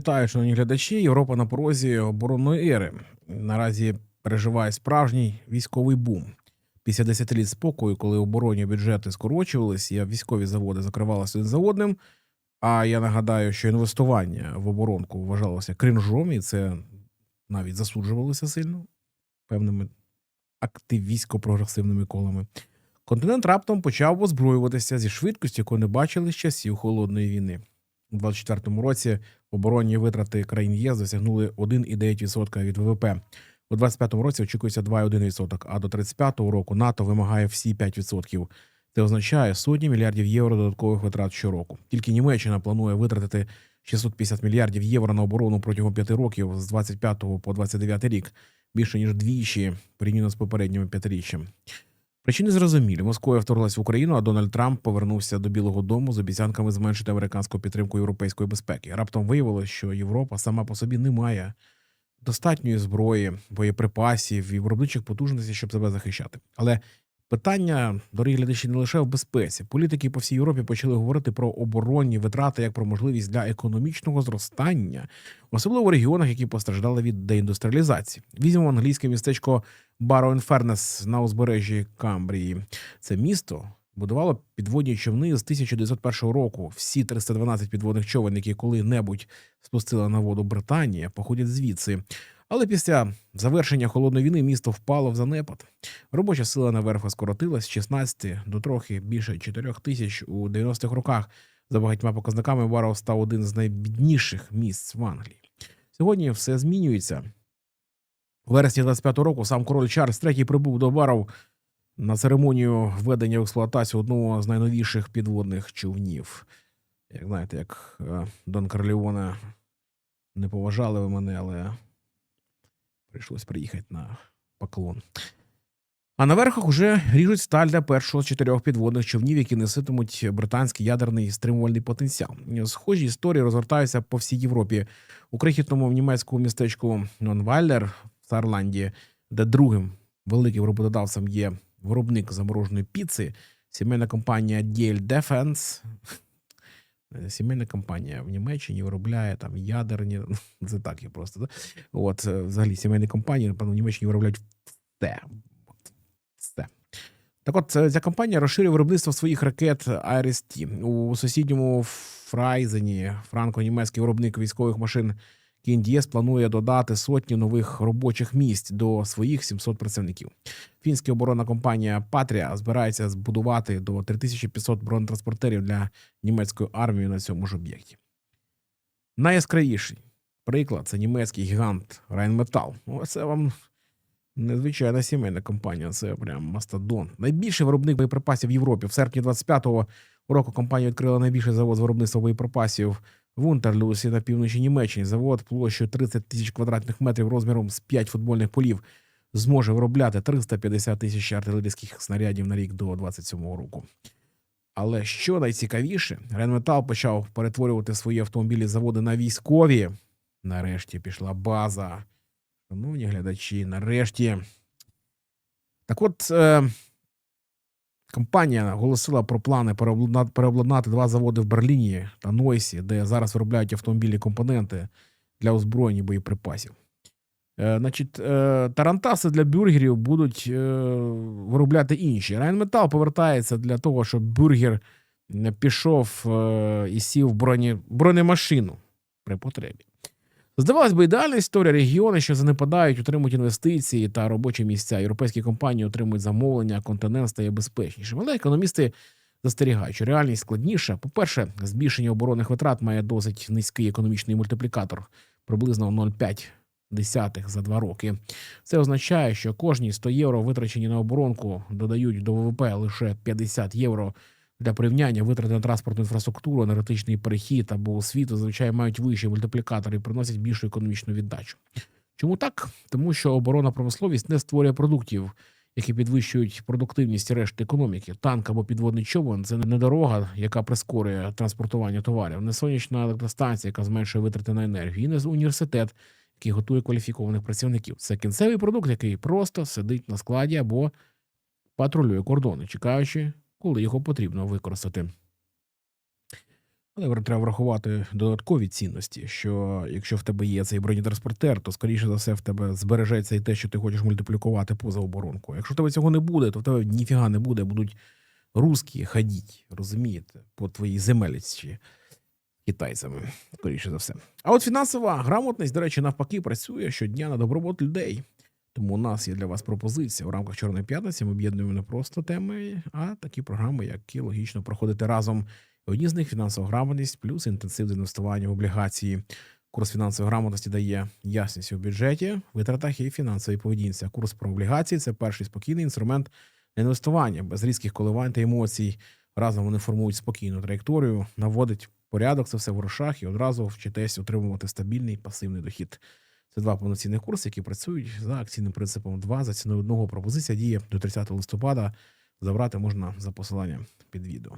Вітаю, шановні глядачі. Європа на порозі оборонної ери. Наразі переживає справжній військовий бум. Після десятиліть спокою, коли оборонні бюджети скорочувалися, а військові заводи закривалися один за одним. А я нагадаю, що інвестування в оборонку вважалося кринжом, і це навіть засуджувалося сильно певними активістсько-прогресивними колами. Континент раптом почав озброюватися зі швидкістю, яку не бачили з часів холодної війни. У 24-му році оборонні витрати країн ЄС досягнули 1,9% від ВВП. У 25-му році очікується 2,1%, а до 35-го року НАТО вимагає всі 5%. Це означає сотні мільярдів євро додаткових витрат щороку. Тільки Німеччина планує витратити 650 мільярдів євро на оборону протягом п'яти років з 25 по 29 рік, більше ніж двічі порівняно з попередніми п'ятиріччям. Причини зрозумілі. Москва вторглась в Україну, а Дональд Трамп повернувся до Білого Дому з обіцянками зменшити американську підтримку європейської безпеки. Раптом виявилось, що Європа сама по собі не має достатньої зброї, боєприпасів і виробничих потужностей, щоб себе захищати. Але питання, дорогі глядачі, не лише в безпеці. Політики по всій Європі почали говорити про оборонні витрати як про можливість для економічного зростання, особливо в регіонах, які постраждали від деіндустріалізації. Візьмемо англійське містечко Бароінфернес на узбережжі Камбрії. Це місто будувало підводні човни з 1901 року. Всі 312 підводних човен, які коли-небудь спустила на воду Британія, походять звідси. Але після завершення холодної війни місто впало в занепад. Робоча сила на верфа скоротилась з 16 до трохи більше 4 тисяч у 90-х роках. За багатьма показниками Барроу став один з найбідніших місць в Англії. Сьогодні все змінюється. У вересні 25-го року сам король Чарльз III прибув до Баров на церемонію введення в експлуатацію одного з найновіших підводних човнів. Як знаєте, як е, Дон Карліоне не поважали ви мене, але прийшлось приїхати на поклон. А на верхах уже ріжуть сталь для першого з чотирьох підводних човнів, які неситимуть британський ядерний стримувальний потенціал. Схожі історії розгортаються по всій Європі. У крихітному німецькому містечку Нонвайлер в Сарландії, де другим великим роботодавцем є виробник замороженої піци, сімейна компанія DL Defense. Сімейна компанія в Німеччині виробляє там ядерні. Це так я просто. Да? От, е, взагалі, сімейні компанії, напевно, в Німеччині виробляють все. Все. Так от, е, ця компанія розширює виробництво своїх ракет IRIS-T. У сусідньому Фрайзені франко-німецький виробник військових машин Кіндієс планує додати сотні нових робочих місць до своїх 700 працівників. Фінська оборонна компанія Патрія збирається збудувати до 3500 бронетранспортерів для німецької армії на цьому ж об'єкті. Найяскравіший приклад це німецький гігант Rheinmetall. Ну, Це вам незвичайна сімейна компанія, це прям мастодон. Найбільший виробник боєприпасів в Європі. В серпні 25-го року компанія відкрила найбільший завод з виробництва боєприпасів в Унтерлюсі на півночі Німеччини. Завод площею 30 тисяч квадратних метрів розміром з 5 футбольних полів зможе виробляти 350 тисяч артилерійських снарядів на рік до 27 року. Але що найцікавіше, Ренметал почав перетворювати свої автомобілі заводи на військові. Нарешті пішла база. Шановні глядачі, нарешті. Так от. Е- Компанія оголосила про плани переобладнати, два заводи в Берліні та Нойсі, де зараз виробляють автомобільні компоненти для озброєння боєприпасів. Е, значить, е, тарантаси для бюргерів будуть е, виробляти інші. Райнметал повертається для того, щоб бюргер пішов е, і сів в броні, бронемашину при потребі. Здавалось би, ідеальна історія регіони, що занепадають, отримують інвестиції та робочі місця. Європейські компанії отримують замовлення, континент стає безпечнішим. Але економісти застерігають, що реальність складніша. По-перше, збільшення оборонних витрат має досить низький економічний мультиплікатор, приблизно 0,5 десятих за два роки. Це означає, що кожні 100 євро витрачені на оборонку додають до ВВП лише 50 євро. Для порівняння витрати на транспортну інфраструктуру, енергетичний перехід або освіту зазвичай мають вищі мультиплікатори і приносять більшу економічну віддачу. Чому так? Тому що оборонна промисловість не створює продуктів, які підвищують продуктивність решти економіки. Танк або підводний човен це не дорога, яка прискорює транспортування товарів, не сонячна електростанція, яка зменшує витрати на енергію, і не університет, який готує кваліфікованих працівників. Це кінцевий продукт, який просто сидить на складі або патрулює кордони, чекаючи коли його потрібно використати. Але треба врахувати додаткові цінності, що якщо в тебе є цей бронетранспортер, то скоріше за все в тебе збережеться і те, що ти хочеш мультиплікувати поза оборонку. Якщо в тебе цього не буде, то в тебе ніфіга не буде, будуть русські ходіть, розумієте, по твоїй земеліці китайцями, скоріше за все. А от фінансова грамотність, до речі, навпаки, працює щодня на добробут людей. Тому у нас є для вас пропозиція в рамках Чорної п'ятниці. Ми об'єднуємо не просто теми, а такі програми, які логічно проходити разом. Одні з них фінансова грамотність, плюс інтенсивне інвестування в облігації. Курс фінансової грамотності дає ясність у бюджеті, витратах і фінансовій поведінці. Курс про облігації це перший спокійний інструмент інвестування без різких коливань та емоцій. Разом вони формують спокійну траєкторію, наводить порядок це все в грошах і одразу вчитесь отримувати стабільний пасивний дохід. Це два повноцінних курси, які працюють за акційним принципом 2 за ціною одного. Пропозиція діє до 30 листопада. Забрати можна за посиланням під відео.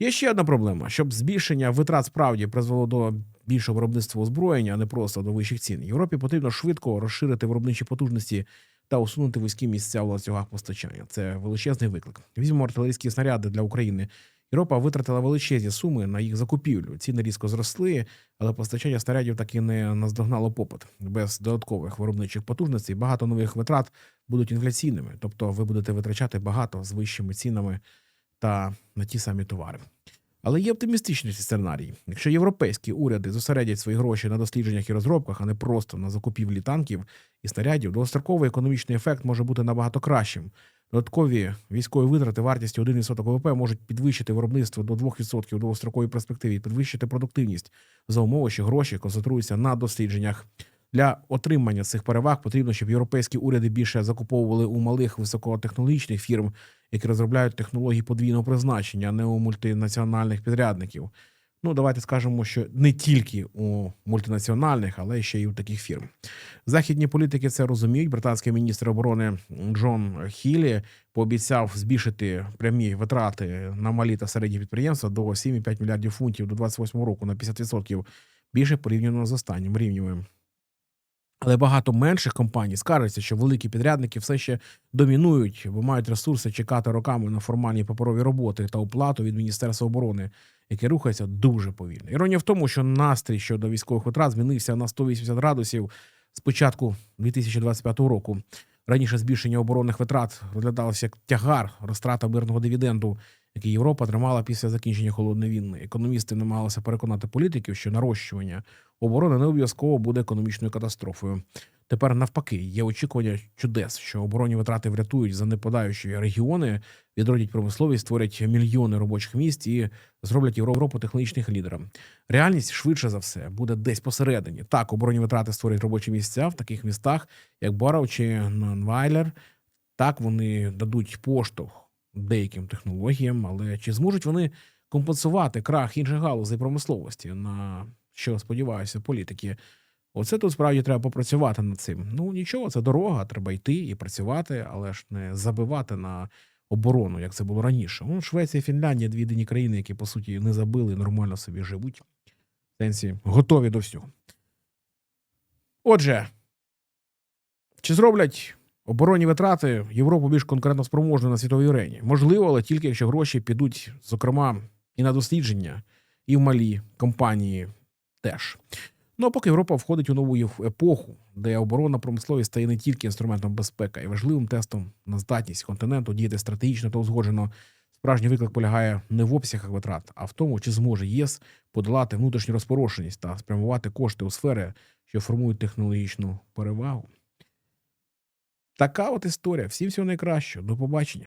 Є ще одна проблема: щоб збільшення витрат справді призвело до більшого виробництва озброєння, а не просто до вищих цін. Європі потрібно швидко розширити виробничі потужності та усунути вузькі місця в ланцюгах постачання. Це величезний виклик. Візьмемо артилерійські снаряди для України. Європа витратила величезні суми на їх закупівлю. Ціни різко зросли, але постачання снарядів так і не наздогнало попит. Без додаткових виробничих потужностей багато нових витрат будуть інфляційними, тобто ви будете витрачати багато з вищими цінами та на ті самі товари. Але є оптимістичний сценарій. Якщо європейські уряди зосередять свої гроші на дослідженнях і розробках, а не просто на закупівлі танків і снарядів, довгостроковий економічний ефект може бути набагато кращим. Додаткові військові витрати вартістю 1% ВВП можуть підвищити виробництво до 2% у довгостроковій перспективі, підвищити продуктивність за умови, що гроші концентруються на дослідженнях. Для отримання цих переваг потрібно, щоб європейські уряди більше закуповували у малих високотехнологічних фірм, які розробляють технології подвійного призначення, а не у мультинаціональних підрядників. Ну, давайте скажемо, що не тільки у мультинаціональних, але ще й у таких фірм. Західні політики це розуміють. Британський міністр оборони Джон Хілі пообіцяв збільшити прямі витрати на малі та середні підприємства до 7,5 мільярдів фунтів до 28 року на 50% більше порівняно з останнім рівнями. Але багато менших компаній скаржаться, що великі підрядники все ще домінують, бо мають ресурси чекати роками на формальні паперові роботи та оплату від Міністерства оборони, яке рухається дуже повільно. Іронія в тому, що настрій щодо військових витрат змінився на 180 градусів з початку 2025 року. Раніше збільшення оборонних витрат розглядалося як тягар, розтрата мирного дивіденду, який Європа тримала після закінчення холодної війни. Економісти намагалися переконати політиків, що нарощування оборони не обов'язково буде економічною катастрофою. Тепер навпаки є очікування чудес, що оборонні витрати врятують занепадаючі регіони, відродять промисловість, створять мільйони робочих місць і зроблять Європу технологічних лідером. Реальність швидше за все буде десь посередині. Так, оборонні витрати створять робочі місця в таких містах, як Боров чи Нанвайлер. Так вони дадуть поштовх деяким технологіям, але чи зможуть вони компенсувати крах інших галузей промисловості, на що сподіваюся, політики? Оце тут справді треба попрацювати над цим. Ну нічого, це дорога, треба йти і працювати, але ж не забивати на оборону, як це було раніше. Ну, Швеція і Фінляндія дві єдині країни, які по суті не забили, нормально собі живуть. В сенсі готові до всього. Отже, чи зроблять оборонні витрати Європу більш конкурентно спроможною на світовій арені? Можливо, але тільки якщо гроші підуть, зокрема, і на дослідження, і в малі компанії теж. Ну а поки Європа входить у нову епоху, де оборонна промисловість стає не тільки інструментом безпеки, а й важливим тестом на здатність континенту діяти стратегічно та узгоджено. Справжній виклик полягає не в обсягах витрат, а в тому, чи зможе ЄС подолати внутрішню розпорошеність та спрямувати кошти у сфери, що формують технологічну перевагу. Така от історія. Всім всього найкращого. До побачення.